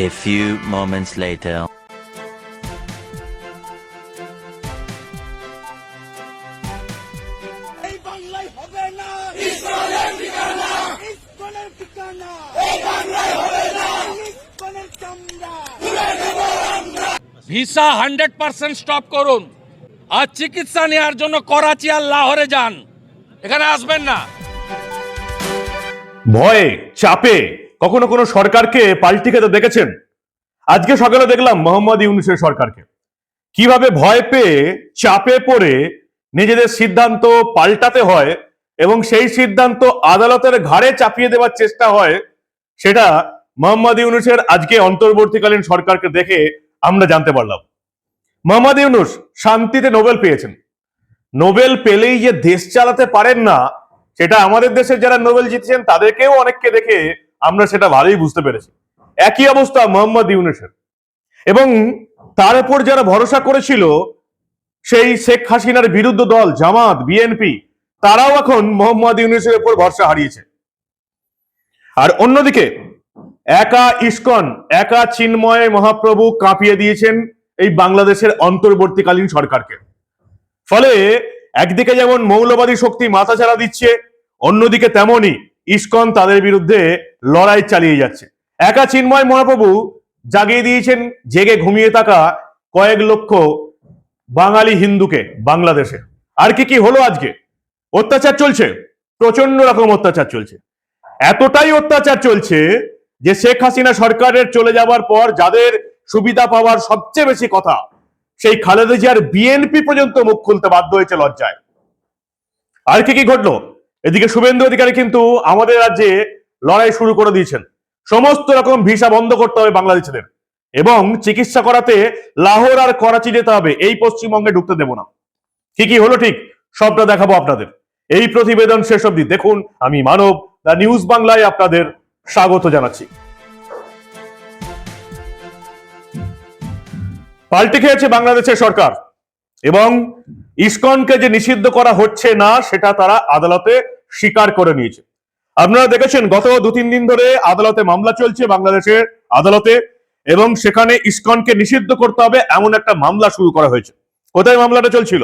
A few moments later. এই বাংলায় হবে না। ইসরায়েলের ঠিকানা ইসকনের ঠিকানা। এই বাংলায় হবে না ইসকনের চামড়া। ভিসা হান্ড্রেড পার্সেন্ট স্টপ করুন। আর চিকিৎসা নেওয়ার জন্য করাচি আর লাহোরে যান। এখানে আসবেন না। ভয়ে চাপে। কখনো কোনো সরকারকে পাল্টি খেতে দেখেছেন? আজকে সকালে দেখলাম মোহাম্মদ ইউনুসের সরকারকে। কীভাবে ভয় পেয়ে, চাপে পড়ে নিজেদের সিদ্ধান্ত পাল্টাতে হয় এবং সেই সিদ্ধান্ত আদালতের ঘাড়ে চাপিয়ে দেওয়ার চেষ্টা হয়, সেটা মোহাম্মদ ইউনুসের আজকে অন্তর্বর্তীকালীন সরকারকে দেখে আমরা জানতে পারলাম। মোহাম্মদ ইউনুস শান্তিতে নোবেল পেয়েছেন। নোবেল পেলেই যে দেশ চালাতে পারেন না, সেটা আমাদের দেশের যারা নোবেল জিতেছেন, তাদেরকেও অনেককে দেখে আমরা সেটা ভালোই বুঝতে পেরেছি। একই অবস্থা মোহাম্মদ ইউনুসের। এবং তার উপর যারা ভরসা করেছিল, সেই শেখ হাসিনার বিরুদ্ধ দল, জামাত, বিএনপি, তারাও এখন মোহাম্মদ ইউনুসের উপর ভরসা হারিয়েছে। আর অন্যদিকে, একা ইস্কন, একা চিন্ময় মহাপ্রভু কাঁপিয়ে দিয়েছেন এই বাংলাদেশের অন্তর্বর্তীকালীন সরকারকে। ফলে একদিকে যেমন মৌলবাদী শক্তি মাথাচাড়া দিচ্ছে, অন্যদিকে তেমনই ইস্কন তাদের বিরুদ্ধে লড়াই চালিয়ে যাচ্ছে। একা চিন্ময় মহাপ্রভু জাগিয়ে দিয়েছেন, জেগে ঘুমিয়ে থাকা কয়েক লক্ষ বাঙালি হিন্দুকে বাংলাদেশে। আর কি কি হলো আজকে? অত্যাচার চলছে প্রচণ্ড রকম অত্যাচার চলছে। এতটাই অত্যাচার চলছে যে শেখ হাসিনা সরকারের চলে যাবার পর যাদের সুবিধা পাওয়ার সবচেয়ে বেশি কথা, সেই খালেদা জিয়ার বিএনপি পর্যন্ত মুখ খুলতে বাধ্য হয়েছে লজ্জায়। আর কি কি ঘটলো? এদিকে শুভেন্দু অধিকারী কিন্তু আমাদের রাজ্যে লড়াই শুরু করে দিয়েছেন। সমস্ত রকম ভিসা বন্ধ করতে হবে বাংলাদেশিদের এবং চিকিৎসা করাতে লাহোর আর করাচি যেতে হবে, এই পশ্চিমবঙ্গে ঢুকতে দেব না। কি কি হলো ঠিক, সবটা দেখাবো আপনাদের। এই প্রতিবেদন শেষ অবধি দেখুন, আমি মানব দা নিউজ বাংলায় আপনাদের স্বাগত জানাচ্ছি। পাল্টে খেয়েছে বাংলাদেশের সরকার। এবং ইসকনকে যে নিষিদ্ধ করা হচ্ছে না, সেটা তারা আদালতে স্বীকার করে নিয়েছে। আপনারা দেখেছেন, গত দু তিন দিন ধরে আদালতে মামলা চলছে বাংলাদেশের আদালতে, এবং সেখানে ইসকনকে নিষিদ্ধ করতে হবে এমন একটা মামলা শুরু করা হয়েছে। কোথায় মামলাটা চলছিল?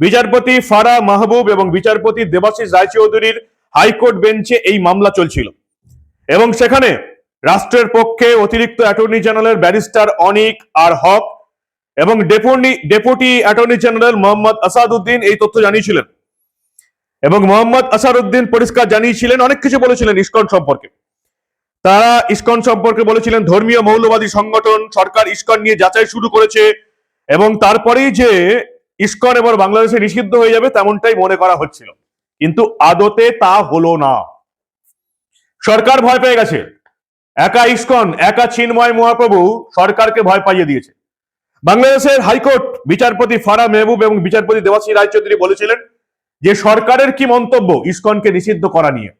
বিচারপতি ফারা মাহবুব এবং বিচারপতি দেবাশিস রায়চৌধুরীর হাইকোর্ট বেঞ্চে এই মামলা চলছিল। এবং সেখানে রাষ্ট্রের পক্ষে অতিরিক্ত attorney general barrister Anik R Haque এবং deputy attorney general Mohammad Asaduddin এই তথ্য জানিয়েছিলেন। এবং মোহাম্মদ আসাদউদ্দিন পরিষ্কার জানিয়েছিলেন, অনেক কিছু বলেছিলেন ইসকন সম্পর্কে। তারা ইসকন সম্পর্কে বলেছিলেন, ধর্মীয় মৌলবাদী সংগঠন সরকার ইসকন নিয়ে যাচাই শুরু করেছে এবং তারপরেই যে ইসকন এবার বাংলাদেশে নিষিদ্ধ হয়ে যাবে তেমনটাই মনে করা হচ্ছিল। কিন্তু আদতে তা হলো না। সরকার ভয় পেয়ে গেছে। একা ইসকন, একা চিন্ময় মহাপ্রভু সরকারকে ভয় পাইয়ে দিয়েছে। বাংলাদেশের হাইকোর্ট বিচারপতি ফারা মেহবুব এবং বিচারপতি দেবাশী রায়চৌধুরী বলেছিলেন যে সরকারের কি মন্তব্য ইসকনকে নিষিদ্ধ করা নিয়ে?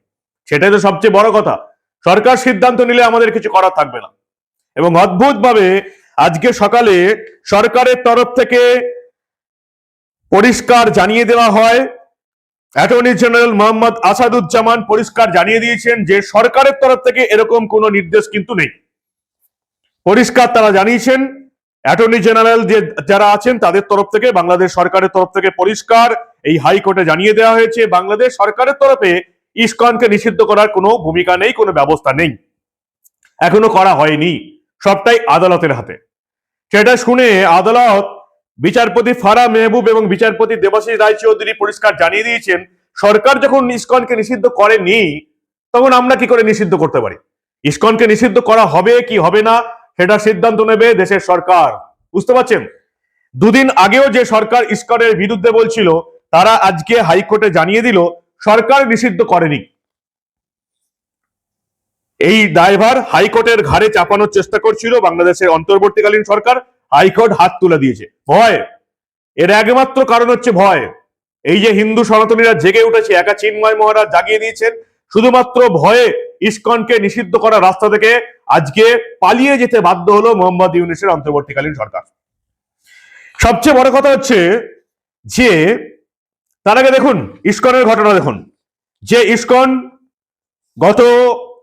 সেটাই তো সবচেয়ে বড় কথা। সরকার সিদ্ধান্ত নিলে আমাদের কিছু করার থাকবে না। এবং অদ্ভুতভাবে আজকে সকালে সরকারের তরফ থেকে পরিষ্কার জানিয়ে দেওয়া হয়, অ্যাটর্নি জেনারেল মোহাম্মদ আসাদুজ্জামান পরিষ্কার জানিয়ে দিয়েছেন যে সরকারের তরফ থেকে এরকম কোনো নির্দেশ কিন্তু নেই। পরিষ্কার তারা জানিয়েছেন অ্যাটর্নি জেনারেল যে যারা আছেন, তাদের তরফ থেকে, বাংলাদেশ সরকারের তরফ থেকে পরিষ্কার এই হাইকোর্টে জানিয়ে দেওয়া হয়েছে, বাংলাদেশ সরকারের তরফে ইসকনকে নিষিদ্ধ করার কোনো ভূমিকা নেই, কোনো ব্যবস্থা নেই। এখনও করা হয়নি, সবটাই আদালতের হাতে। সেটা শুনে আদালত বিচারপতি ফারা মেহবুব এবং বিচারপতি দেবাশিস রায়চৌধুরী পরিষ্কার জানিয়ে দিয়েছেন, সরকার যখন ইসকনকে নিষিদ্ধ করেনি, তখন আমরা কি করে নিষিদ্ধ করতে পারি? ইসকনকে নিষিদ্ধ করা হবে কি হবে না? সেটা সিদ্ধান্ত নেবে দেশের সরকার। বুঝতে পারছেন? দুদিন আগেও যে সরকার ইসকনের বিরুদ্ধে বলছিল, তারা আজকে হাইকোর্টে জানিয়ে দিল, সরকার নিষিদ্ধ করেনি। এই দায়ভার হাইকোর্টের ঘাড়ে চাপানোর চেষ্টা করছিল বাংলাদেশের অন্তর্বর্তীকালীন সরকার, হাইকোর্ট হাত তুলে দিয়েছে। ভয়! এর একমাত্র কারণ হচ্ছে ভয়। এই যে হিন্দু সনাতনীরা জেগে উঠেছে, একা চিন্ময় মহারাজ জাগিয়ে দিয়েছেন, শুধুমাত্র ভয়ে ইসকনকে নিষিদ্ধ করার রাস্তা থেকে আজকে পালিয়ে যেতে বাধ্য হলো মোহাম্মদ ইউনিসের অন্তর্বর্তীকালীন সরকার। সবচেয়ে বড় কথা হচ্ছে যে, তার আগে দেখুন, ইসকনের ঘটনা দেখুন। যে ইসকন গত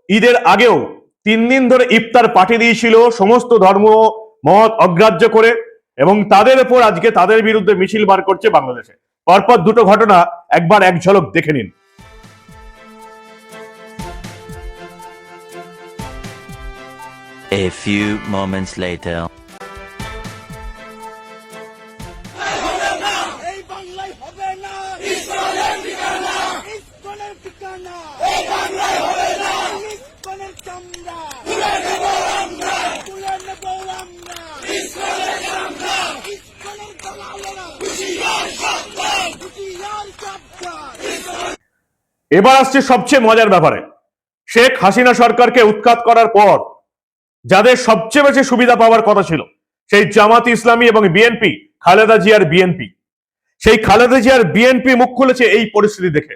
ঈদের আগেও তিন দিন ধরে ইফতার পার্টি দিয়েছিল সমস্ত ধর্ম, মত অগ্রাহ্য করে এবং তাদের উপর আজকে তাদের বিরুদ্ধে মিছিল বার করছে বাংলাদেশে। পরপর দুটো ঘটনা একবার এক ঝলক দেখে নিন। হুশিয়ার সাবধান হুশিয়ার সাবধান এবার আসছে সবচেয়ে মজার ব্যাপারে। শেখ হাসিনা সরকারকে উৎখাত করার পর যাদের সবচেয়ে বেশি সুবিধা পাওয়ার কথা ছিল, সেই জামাত ইসলামী এবং বিএনপি, খালেদা জিয়ার বিএনপি। সেই খালেদা জিয়ার বিএনপি মুখ খুলেছে এই পরিস্থিতি দেখে।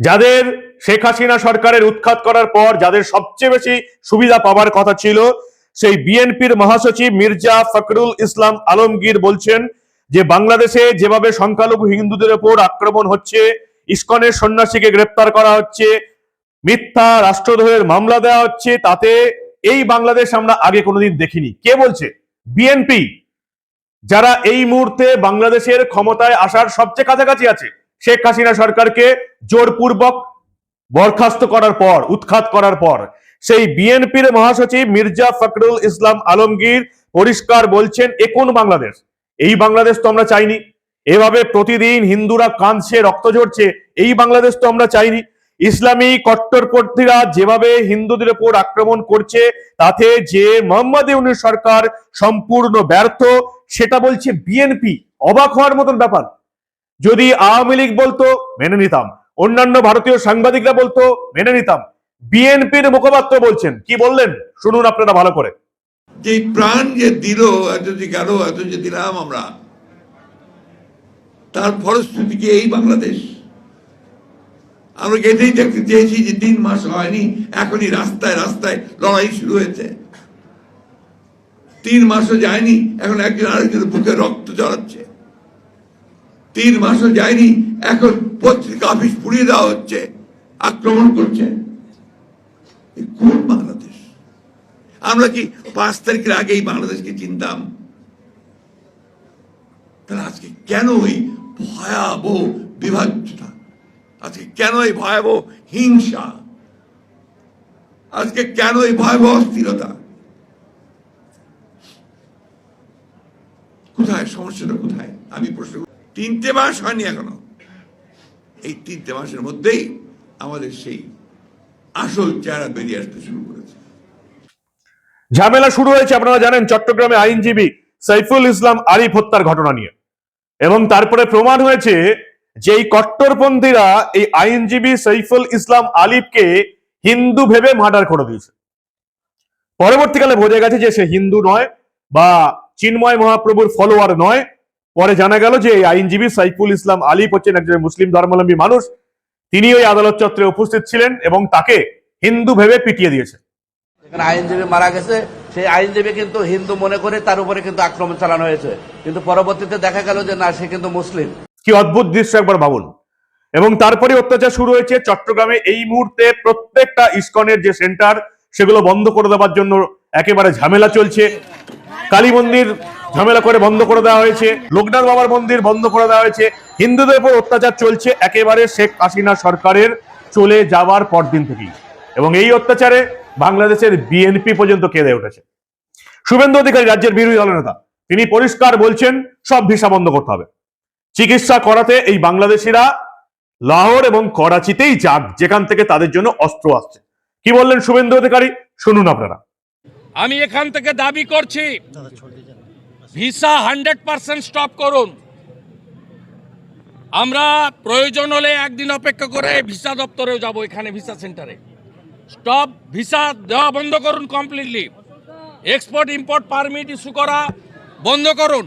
যাদের শেখ হাসিনা সরকারের উৎখাত করার পর যাদের সবচেয়ে বেশি সুবিধা পাওয়ার কথা ছিল, সেই বিএনপির মহাসচিব মির্জা ফখরুল ইসলাম আলমগীর বলছেন যে, বাংলাদেশে যেভাবে সংখ্যালঘু হিন্দুদের উপর আক্রমণ হচ্ছে, ইস্কনের সন্ন্যাসীকে গ্রেপ্তার করা হচ্ছে মিথ্যা রাষ্ট্রদ্রোহের মামলা দেওয়া হচ্ছে, তাতে এই বাংলাদেশ আমরা আগে কোনোদিন দেখিনি। কে বলছে? বিএনপি। যারা এই মুহূর্তে বাংলাদেশের ক্ষমতায় আসার সবচেয়ে কাছাকাছি আছে, শেখ হাসিনা সরকারকে জোরপূর্বক বরখাস্ত করার পর, উৎখাত করার পর, সেই বিএনপির মহাসচিব মির্জা ফখরুল ইসলাম আলমগীর পরিষ্কার বলছেন, এ কোন বাংলাদেশ? এই বাংলাদেশ তো আমরা চাইনি। এভাবে প্রতিদিন হিন্দুরা কাঁদছে, রক্ত ঝরছে, এই বাংলাদেশ তো আমরা চাইনি। ইসলামী কট্টরপন্থীরা যেভাবে হিন্দুদের উপর আক্রমণ করছে, তাতে যে মোহাম্মদ ইউনুস সরকার সম্পূর্ণ ব্যর্থ, সেটা বলছে বিএনপি অবাক হওয়ার মতন ব্যাপার। যদি আওয়ামী লীগ বলতো, মেনে নিতাম। অন্যান্য ভারতীয় সাংবাদিকরা বলতো, মেনে নিতাম। বিএনপির মুখপাত্র বলছেন। কি বললেন? শুনুন আপনারা ভালো করে। যে প্রাণ যে দিল এত যে গেল এত যে দিলাম আমরা, তার ফলশ্রুতি কি এই বাংলাদেশ? আমরা এটাই দেখতে চেয়েছি যে তিন মাস হয়নি, এখনই রাস্তায় রাস্তায় লড়াই শুরু হয়েছে। তিন মাসও যায়নি, এখন একজন আরেকজনের বুকে রক্ত জড়াচ্ছে তিন মাসও যায়নি, এখন পত্রিকা অফিস পুড়িয়ে দেওয়া হচ্ছে, আক্রমণ করছে। কোন বাংলাদেশ? আমরা কি পাঁচ তারিখের আগেই বাংলাদেশকে চিনতাম? তাহলে আজকে কেন ওই ভয়াবহ বিভাজ্যতা আজকে কেন এই ভয়াবহ হিংসা? আজকে কেন এই ভয়াবহ অস্থিরতা? কোথায়? সমস্যাটা কোথায়? আমি প্রশ্ন। তিনটে মাস হয়নি এখনও। এই তিনটে মাসের মধ্যেই আমাদের সেই আসল চেহারা বেরিয়ে আসতে শুরু করেছে। ঝামেলা শুরু হয়েছে, আপনারা জানেন, চট্টগ্রামে আইনজীবী সাইফুল ইসলাম আরিফ হত্যার ঘটনা নিয়ে। এবং তারপরে প্রমাণ হয়েছে যে এই কট্টরপন্থীরা এই আইনজীবী সাইফুল ইসলাম আলিফকে হিন্দু ভেবে মার্ডার করে দিয়েছে। পরবর্তীকালে বোঝা গেছে যে সে হিন্দু নয় বা চিন্ময় মহাপ্রভুর ফলোয়ার নয়। পরে জানা গেল যে এই আইনজীবী সাইফুল ইসলাম আলিফ হচ্ছেন একজন মুসলিম ধর্মাবলম্বী মানুষ। তিনি ওই আদালত চত্বরে উপস্থিত ছিলেন এবং তাকে হিন্দু ভেবে পিটিয়ে দিয়েছে। এখানে আইনজীবী মারা গেছে, সেই আইনজীবী কিন্তু হিন্দু মনে করে তার উপরে কিন্তু আক্রমণ চালানো হয়েছে। কিন্তু পরবর্তীতে দেখা গেল যে না, সে কিন্তু মুসলিম। কি অদ্ভুত দৃশ্য একবার ভাবুন। এবং তারপরে অত্যাচার শুরু হয়েছে চট্টগ্রামে। এই মুহূর্তে প্রত্যেকটা ইসকনের যে সেন্টার, সেগুলো বন্ধ করে দেওয়ার জন্য একেবারে ঝামেলা চলছে। কালী মন্দির ঝামেলা করে বন্ধ করে দেওয়া হয়েছে। লোকনাথ বাবার মন্দির বন্ধ করে দেওয়া হয়েছে। হিন্দুদের উপর অত্যাচার চলছে। একেবারে শেখ হাসিনা সরকারের চলে যাওয়ার পরদিন থেকেই। এবং এই অত্যাচারে বাংলাদেশের বিএনপি পর্যন্ত কেঁদে উঠেছে। শুভেন্দু অধিকারী, রাজ্যের বিরোধী দলনেতা তিনি পরিষ্কার বলছেন, সব ভিসা বন্ধ করতে হবে। চিকিৎসা করাতে এই বাংলাদেশিরা লাহোর এবং করাচিতেই যাক, যেখান থেকে তাদের জন্য অস্ত্র আসছে। কি বললেন শুভেন্দু অধিকারী? শুনুন আপনারা। আমি এখান থেকে দাবি করছি, ভিসা হান্ড্রেড পার্সেন্ট স্টপ করুন। আমরা প্রয়োজন হলে একদিন অপেক্ষা করে ভিসা দপ্তরেও যাব, এখানে ভিসা সেন্টারে। স্টপ, ভিসা দেওয়া বন্ধ করুন completely. Export, import permit issue করা বন্ধ করুন।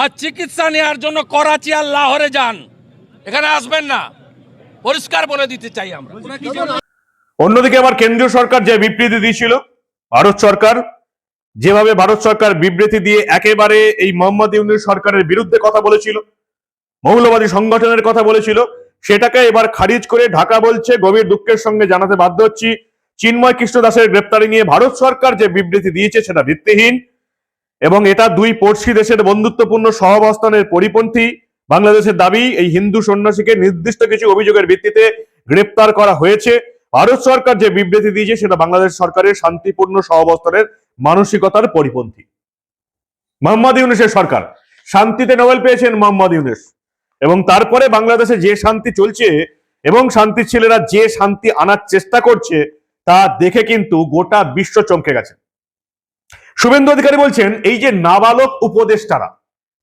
আর চিকিৎসা নেওয়ার জন্য করাচি আর লাহোরে যান। এখানে আসবেন না। পরিষ্কার বলে দিতে চাই আমরা। অন্যদিকে আবার কেন্দ্রীয় সরকার যে বিবৃতি দিয়েছিল, ভারত সরকার, যেভাবে ভারত সরকার বিবৃতি দিয়ে একেবারে এই মোহাম্মদ ইউনুস সরকারের বিরুদ্ধে কথা বলেছিল, মৌলবাদী সংগঠনের কথা বলেছিল, সেটাকে এবার খারিজ করে ঢাকা বলছে, গভীর দুঃখের সঙ্গে জানাতে বাধ্য হচ্ছি। চিন্ময় কৃষ্ণ দাসের গ্রেপ্তারি নিয়ে ভারত সরকার যে বিবৃতি দিয়েছে, সেটা ভিত্তিহীন। এবং এটা দুই পড়শি দেশের বন্ধুত্বপূর্ণ সহাবস্থানের পরিপন্থী বাংলাদেশের দাবি, এই হিন্দু সন্ন্যাসীকে নির্দিষ্ট কিছু অভিযোগের ভিত্তিতে গ্রেপ্তার করা হয়েছে। ভারত সরকার যে বিবৃতি দিয়েছে, সেটা বাংলাদেশ সরকারের শান্তিপূর্ণ সহাবস্থানের মানসিকতার পরিপন্থী। মোহাম্মদ ইউনুসের সরকার, শান্তিতে নোবেল পেয়েছেন মোহাম্মদ ইউনুস। এবং তারপরে বাংলাদেশে যে শান্তি চলছে এবং শান্তির ছেলেরা যে শান্তি আনার চেষ্টা করছে, তা দেখে কিন্তু গোটা বিশ্ব চমকে গেছে। শুভেন্দু অধিকারী বলছেন, এই যে নাবালক উপদেষ্টারা,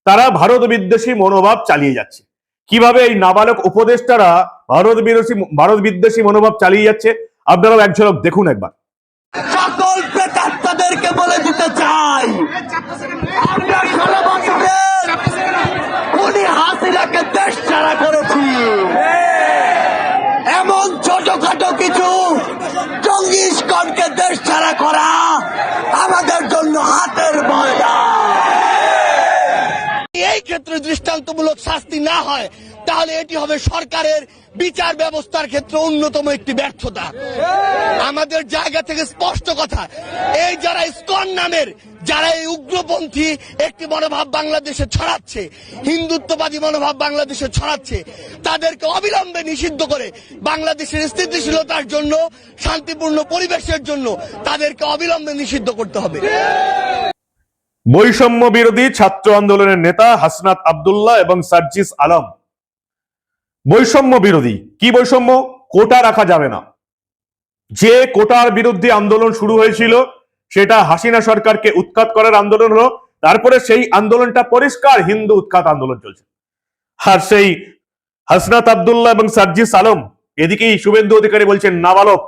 তারা ভারত বিদ্বেষী মনোভাব চালিয়ে যাচ্ছে। কীভাবে এই নাবালক উপদেষ্টারা ভারত বিদেশি ভারত বিদ্বেষী মনোভাব চালিয়ে যাচ্ছে? আপনারাও এক ঝলক দেখুন একবার। ক্ষেত্রে দৃষ্টান্তমূলক শাস্তি না হয়, তাহলে এটি হবে সরকারের বিচার ব্যবস্থার ক্ষেত্রে অন্যতম একটি ব্যর্থতা। আমাদের জায়গা থেকে স্পষ্ট কথা, এই যারা ইসকন নামের, যারা এই উগ্রপন্থী একটি মনোভাব বাংলাদেশে ছড়াচ্ছে, হিন্দুত্ববাদী মনোভাব বাংলাদেশে ছড়াচ্ছে, তাদেরকে অবিলম্বে নিষিদ্ধ করে বাংলাদেশের স্থিতিশীলতার জন্য, শান্তিপূর্ণ পরিবেশের জন্য তাদেরকে অবিলম্বে নিষিদ্ধ করতে হবে। বৈষম্য বিরোধী ছাত্র আন্দোলনের নেতা হাসনাত আব্দুল্লাহ এবং সার্জিস আলম। বৈষম্য বিরোধী। কি বৈষম্য? কোটা রাখা যাবে না। যে কোটার বিরুদ্ধে আন্দোলন শুরু হয়েছিল, সেটা হাসিনা সরকারকে উৎখাত করার আন্দোলন হলো, তারপরে সেই আন্দোলনটা পরিষ্কার হিন্দু উৎখাত আন্দোলন চলছে। আর সেই হাসনাত আব্দুল্লাহ এবং সার্জিস আলম, এদিকেই শুভেন্দু অধিকারী বলছেন, নাবালক।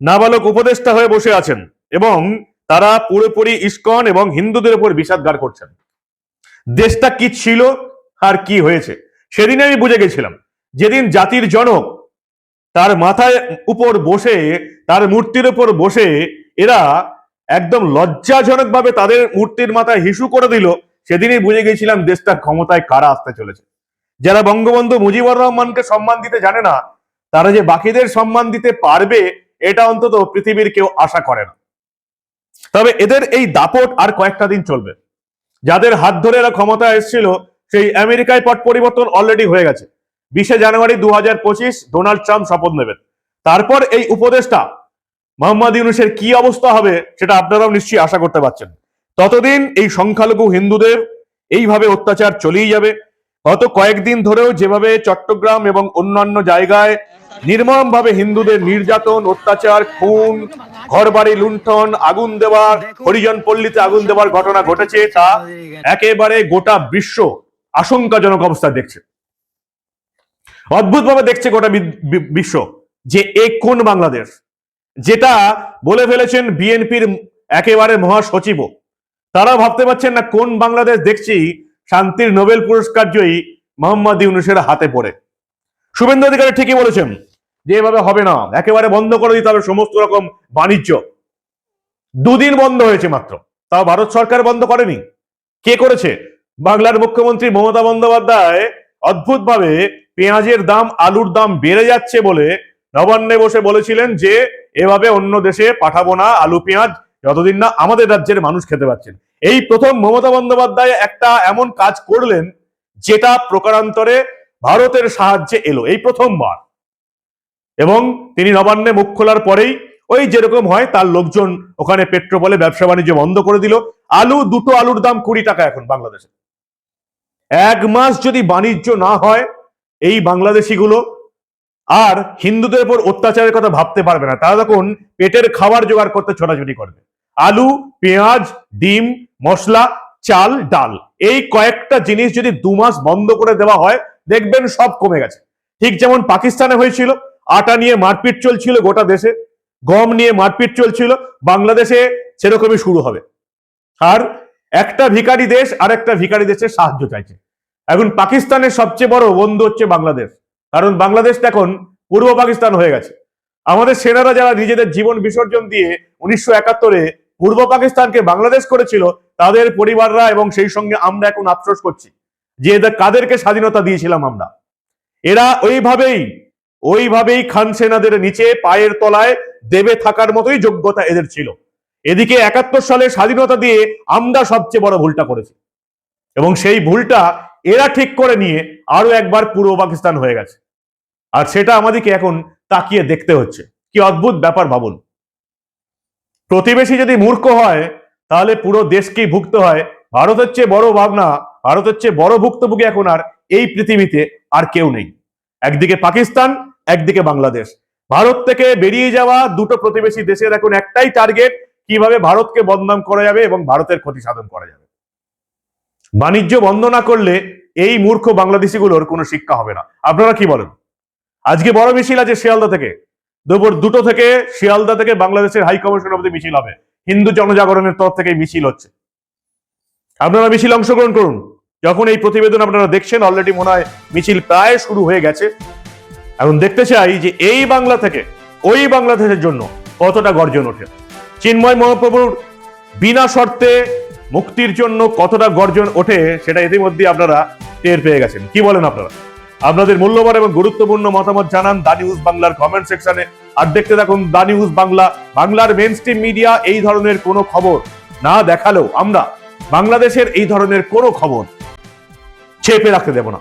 নাবালক উপদেষ্টা হয়ে বসে আছেন এবং তারা পুরোপুরি ইস্কন এবং হিন্দুদের উপর বিষাদগার করছেন। দেশটা কি ছিল আর কি হয়েছে? সেদিন আমি বুঝে গেছিলাম। যেদিন জাতির জনক তার মাথায় উপর বসে, তার মূর্তির উপর বসে এরা একদম লজ্জাজনক ভাবে তাদের মূর্তির মাথায় হিসু করে দিল, সেদিনই বুঝে গেছিলাম দেশটার ক্ষমতায় কারা আসতে চলেছে। যারা বঙ্গবন্ধু মুজিবুর রহমানকে সম্মান দিতে জানে না, তারা যে বাকিদের সম্মান দিতে পারবে, এটা অন্তত পৃথিবীর কেউ আশা করে না। তবে এদের এই দাপট আর কয়েকটা দিন চলবে। যাদের হাত ধরে এরা ক্ষমতা এসেছিল, সেই আমেরিকায় পট পরিবর্তন অলরেডি হয়ে গেছে। বিশে জানুয়ারি দু হাজার পঁচিশ ডোনাল্ড ট্রাম্প শপথ নেবেন। তারপর এই উপদেশটা মোহাম্মদ ইউনুসের কি অবস্থা হবে, সেটা আপনারাও নিশ্চয়ই আশা করতে পারছেন। ততদিন এই সংখ্যালঘু হিন্দুদের এইভাবে অত্যাচার চলেই যাবে। গত কয়েকদিন ধরেও যেভাবে চট্টগ্রাম এবং অন্যান্য জায়গায় নির্মমভাবে হিন্দুদের নির্যাতন, অত্যাচার, খুন, ঘরবাড়ি লুণ্ঠন, আগুন দেওয়ার, হরিজন পল্লীতে আগুন দেওয়ার ঘটনা ঘটেছে, তা একেবারে গোটা বিশ্ব আশঙ্কাজনক অবস্থা দেখছে। অদ্ভুতভাবে দেখছে গোটা বিশ্ব যে এ কোন বাংলাদেশ? যেটা বলে ফেলেছেন বিএনপির একেবারে মহাসচিব তারা ভাবতে পারছেন না কোন বাংলাদেশ দেখছি শান্তির নোবেল পুরস্কার জয়ী মোহাম্মদ ইউনুসের হাতে পড়ে। শুভেন্দু অধিকারী ঠিকই বলেছেন যে এভাবে হবে না, একেবারে বন্ধ করে দিতে হবে সমস্ত রকম বাণিজ্য। দুদিন বন্ধ হয়েছে মাত্র, তাও ভারত সরকার বন্ধ করেনি। কে করেছে? বাংলার মুখ্যমন্ত্রী মমতা বন্দ্যোপাধ্যায় অদ্ভুতভাবে পেঁয়াজের দাম, আলুর দাম বেড়ে যাচ্ছে বলে নবান্নে বসে বলেছিলেন যে, এভাবে অন্য দেশে পাঠাবো না আলু, পেঁয়াজ, যতদিন না আমাদের রাজ্যের মানুষ খেতে পাচ্ছেন এই প্রথম মমতা বন্দ্যোপাধ্যায় একটা এমন কাজ করলেন, যেটা প্রকারান্তরে ভারতের সাহায্যে এলো, এই প্রথমবার। এবং তিনি নবান্নে মুখ খোলার পরেই ওই যেরকম হয় তার লোকজন ওখানে পেট্রোপলে ব্যবসা বাণিজ্য বন্ধ করে দিল। আলু, দুটো আলুর দাম কুড়ি টাকা এখন বাংলাদেশে। এক মাস যদি বাণিজ্য না হয় এই বাংলাদেশিগুলো, আর হিন্দুদের উপর অত্যাচারের কথা ভাবতে পারবে না। তারা তখন পেটের খাবার জোগাড় করতে ছোটাছুটি করবে। আলু, পেঁয়াজ, ডিম, মশলা, চাল, ডাল, এই কয়েকটা জিনিস যদি দু মাস বন্ধ করে দেওয়া হয় দেখবেন সব কমে গেছে। ঠিক যেমন পাকিস্তানে হয়েছিল, আটা নিয়ে মারপিট চলছিল গোটা দেশে, গম নিয়ে মারপিট চলছিল, বাংলাদেশে সেরকমই শুরু হবে। আর একটা ভিখারি দেশ আর একটা ভিখারি দেশের সাহায্য চাইছে। এখন পাকিস্তানের সবচেয়ে বড় বন্ধু হচ্ছে বাংলাদেশ। কারণ বাংলাদেশটা এখন পূর্ব পাকিস্তান হয়ে গেছে। আমাদের সেনারা যারা নিজেদের জীবন বিসর্জন দিয়ে উনিশশো একাত্তরে পূর্ব পাকিস্তানকে বাংলাদেশ করেছিল, তাদের পরিবাররা এবং সেই সঙ্গে আমরা এখন আফসোস করছি। যে এদের কাদেরকে স্বাধীনতা দিয়েছিলাম আমরা। এরা ওইভাবেই ওইভাবেই খান সেনাদের নিচে পায়ের তলায় দেবে থাকার মতোই যোগ্যতা এদের ছিল। এদিকে একাত্তর সালে স্বাধীনতা দিয়ে আমরা সবচেয়ে বড় ভুলটা করেছি। এবং সেই ভুলটা এরা ঠিক করে নিয়ে আরও একবার পূর্ব পাকিস্তান হয়ে গেছে। আর সেটা আমাদেরকে এখন তাকিয়ে দেখতে হচ্ছে। কি অদ্ভুত ব্যাপার ভাবুন প্রতিবেশী যদি মূর্খ হয়, তাহলে পুরো দেশকেই ভুগতে হয়। ভারতের চেয়ে বড় ভাবনা ভারতের চেয়ে বড় ভুক্তভোগী এখন আর এই পৃথিবীতে আর কেউ নেই। একদিকে পাকিস্তান, একদিকে বাংলাদেশ। ভারত থেকে বেরিয়ে যাওয়া দুটো প্রতিবেশী দেশের এখন একটাই টার্গেট কীভাবে ভারতকে বদনাম করা যাবে এবং ভারতের ক্ষতি সাধন করা যাবে। বাণিজ্য বন্ধ না করলে এই মূর্খ বাংলাদেশিগুলোর কোনো শিক্ষা হবে না। আপনারা কি বলেন? আজকে বড় মিছিল আছে শিয়ালদা থেকে। দুপুর দুটো থেকে শিয়ালদা থেকে বাংলাদেশের হাই কমিশন অব্দি মিছিল হবে। হিন্দু জনজাগরণের তরফ থেকে মিছিল হচ্ছে। আপনারা মিছিল অংশগ্রহণ করুন। যখন এই প্রতিবেদন আপনারা দেখছেন অলরেডি মনে হয় মিছিল প্রায় শুরু হয়ে গেছে। এখন দেখতে চাই যে এই বাংলা থেকে, ওই বাংলাদেশের জন্য কতটা গর্জন ওঠে। চিন্ময় মহাপ্রভুর বিনা শর্তে মুক্তির জন্য কতটা গর্জন ওঠে, সেটা ইতিমধ্যে আপনারা টের পেয়ে গেছেন। কি বলেন আপনারা? আপনাদের মূল্যবান এবং গুরুত্বপূর্ণ মতামত জানান দা নিউজ বাংলার কমেন্ট সেকশনে আর দেখতে থাকুন দা নিউজ বাংলা, বাংলার মেন মিডিয়া এই ধরনের কোনো খবর না দেখালেও আমরা বাংলাদেশের এই ধরনের কোনো খবর চেপে রাখতে দেব না।